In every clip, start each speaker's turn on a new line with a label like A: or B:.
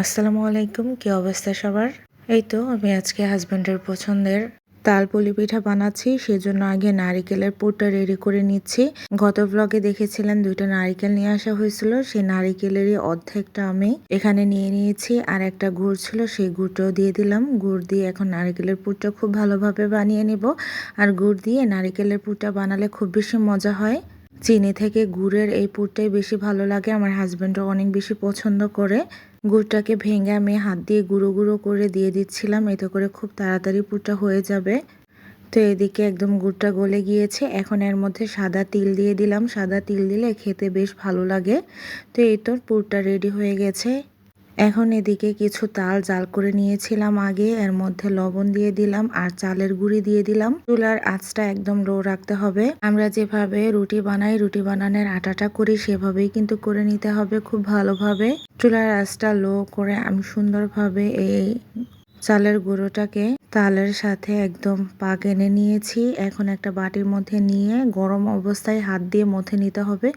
A: আসসালামু আলাইকুম, কি অবস্থা সবার? এই তো, আমি আজকে হাজব্যান্ডের পছন্দের তাল পুলি পিঠা বানাচ্ছি, সেজন্য আগে নারিকেলের পুরটা রেডি করে নিচ্ছি। গত ব্লগে দেখেছিলেন দুইটা নারিকেল নিয়ে আসা হয়েছিল, সেই নারিকেলেরই অর্ধেকটা আমি এখানে নিয়ে নিয়েছি, আর একটা গুড় ছিল, সেই গুড়টাও দিয়ে দিলাম। গুড় দিয়ে এখন নারিকেলের পুরটা খুব ভালোভাবে বানিয়ে নিব, আর গুড় দিয়ে নারিকেলের পুরটা বানালে খুব বেশি মজা হয়। চিনি থেকে গুড়ের এই পুরটাই বেশি ভালো লাগে। আমার হাজব্যান্ডও অনেক বেশি পছন্দ করে। গুড়টাকে ভেঙে আমি হাত দিয়ে গুঁড়ো গুঁড়ো করে দিয়ে দিচ্ছিলাম। এতে করে খুব তাড়াতাড়ি পুরটা হয়ে যাবে। তো এদিকে একদম গুড়টা গলে গিয়েছে। এখন এর মধ্যে সাদা তিল দিয়ে দিলাম। সাদা তিল দিলে খেতে বেশ ভালো লাগে। তো এই তোর পুরটা রেডি হয়ে গেছে। এখন এদিকে কিছু তাল জাল করে নিয়েছিলাম আগে, এর মধ্যে লবণ দিয়ে দিলাম আর চালের গুঁড়ি দিয়ে দিলাম। চুলার আঁচটা একদম লো রাখতে হবে। আমরা যেভাবে রুটি বানাই, রুটি বানানোর আটাটা করি সেভাবেই কিন্তু করে নিতে হবে খুব ভালোভাবে। চুলার আঁচটা লো করে আমি সুন্দরভাবে এই চালের গুঁড়োটাকে তালের সাথে একদম পাক এনে নিয়েছি। এখন একটা বাটির মধ্যে নিয়ে গরম অবস্থায় হাত দিয়ে মথে নিতে হবে।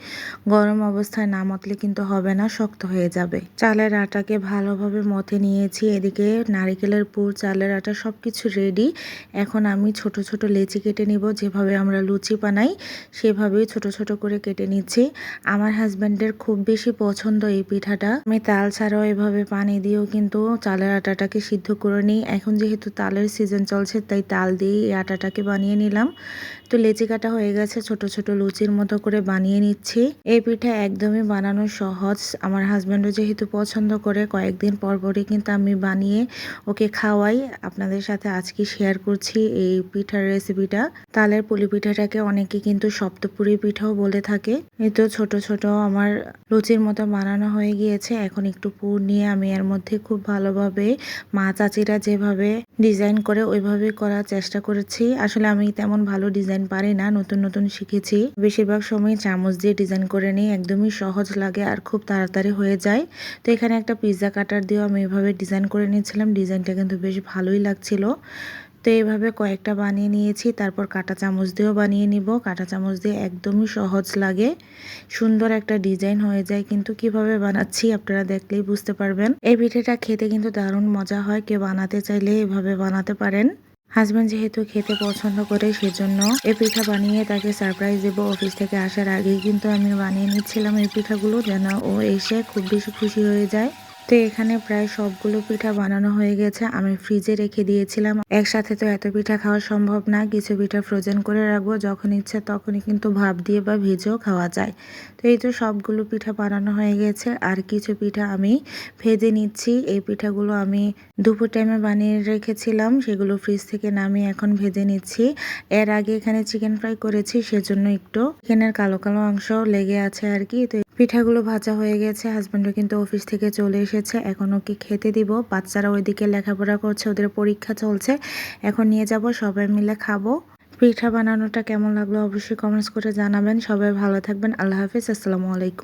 A: গরম অবস্থায় না মতলে কিন্তু হবে না, শক্ত হয়ে যাবে। চালের আটাকে ভালোভাবে মথে নিয়েছি। এদিকে নারিকেলের পুর, চালের আটা সব কিছু রেডি এখন আমি ছোট ছোট লেচি কেটে নিব, যেভাবে আমরা লুচি বানাই, সেভাবেই ছোট ছোট করে কেটে নিচ্ছি। আমার হাজব্যান্ডের খুব বেশি পছন্দ এই পিঠাটা। আমি তাল ছাড়াও এভাবে পানি দিয়েও কিন্তু চালের আটাটাকে সিদ্ধ করে নিই। এখন যেহেতু তালের তালের সিজন চলছে, তাই তাল দিয়ে এই আটাটাকে বানিয়ে নিলাম। তো লেচি কাটা হয়ে গেছে, ছোট ছোট লুচির মতো করে বানিয়ে নিচ্ছি। এই পিঠা একদমই বানানো সহজ। আমার হাজব্যান্ডও যেহেতু পছন্দ করে, কয়েকদিন পর পরই কিন্তু আমি বানিয়ে ওকে খাওয়াই। আপনাদের সাথে আজকে শেয়ার করছি এই পিঠার রেসিপিটা তালের পুলি পিঠাটাকে অনেকে কিন্তু সপ্তপুরি পিঠাও বলে থাকে। এই তো ছোট ছোট আমার লুচির মতো বানানো হয়ে গিয়েছে। এখন একটু পুর নিয়ে আমি এর মধ্যে খুব ভালোভাবে মা চাচিরা যেভাবে ডিজাইন ডিজাইন করে ওইভাবে করার চেষ্টা করেছি। আসলে আমি তেমন ভালো ডিজাইন পারি না, নতুন নতুন শিখেছি। বেশিরভাগ সময় চামচ দিয়ে ডিজাইন করে নিই, একদমই সহজ লাগে আর খুব তাড়াতাড়ি হয়ে যায়। তো এখানে একটা পিৎজা কাটার দিয়েও আমি এভাবে ডিজাইন করে নিয়েছিলাম, ডিজাইনটা কিন্তু বেশ ভালোই লাগছিল। তো এইভাবে কয়েকটা বানিয়ে নিয়েছি। তারপর কাটা চামচ দিয়েও বানিয়ে নিব। কাটা চামচ দিয়ে একদমই সহজ লাগে। সুন্দর একটা ডিজাইন হয়ে যায় কিন্তু কীভাবে বানাচ্ছি আপনারা দেখলেই বুঝতে পারবেন। এই পিঠেটা খেতে কিন্তু দারুণ মজা হয়। কেউ বানাতে চাইলে এভাবে বানাতে পারেন। হাজব্যান্ড যেহেতু খেতে পছন্দ করে সেজন্য এই পিঠা বানিয়ে তাকে সারপ্রাইজ দেবো। অফিস থেকে আসার আগেই কিন্তু আমি বানিয়ে নিচ্ছিলাম এই পিঠাগুলো যেন ও এসে খুব বেশি খুশি হয়ে যায়। তো এখানে প্রায় সবগুলো পিঠা বানানো হয়ে গেছে। আমি ফ্রিজে রেখে দিয়েছিলাম। একসাথে তো এত পিঠা খাওয়া সম্ভব না। কিছু পিঠা ফ্রোজেন করে রাখব। যখন ইচ্ছে তখনই কিন্তু ভাপ দিয়ে বা ভেজেও খাওয়া যায়। তো এই তো সবগুলো পিঠা বানানো হয়ে গেছে। আর কিছু পিঠা আমি ভেজে নিচ্ছি। এই পিঠাগুলো আমি দুপুর টাইমে বানিয়ে রেখেছিলাম। সেগুলো ফ্রিজ থেকে নামিয়ে এখন ভেজে নিচ্ছি। এর আগে এখানে চিকেন ফ্রাই করেছি। সেজন্য একটু চিকেনের কালো কালো অংশ লেগে আছে আর কি। তো পিঠাগুলো ভাজা হয়ে গেছে হাজব্যান্ডও কিন্তু অফিস থেকে চলে এসেছে। এখনও কি খেতে দিব? বাচ্চারা ওইদিকে লেখাপড়া করছে, ওদের পরীক্ষা চলছে। এখন নিয়ে যাব, সবাই মিলে খাব। পিঠা বানানোটা কেমন লাগল অবশ্যই কমেন্টস করে জানাবেন। সবাই ভালো থাকবেন। আল্লাহ হাফিজ। আসসালামু আলাইকুম।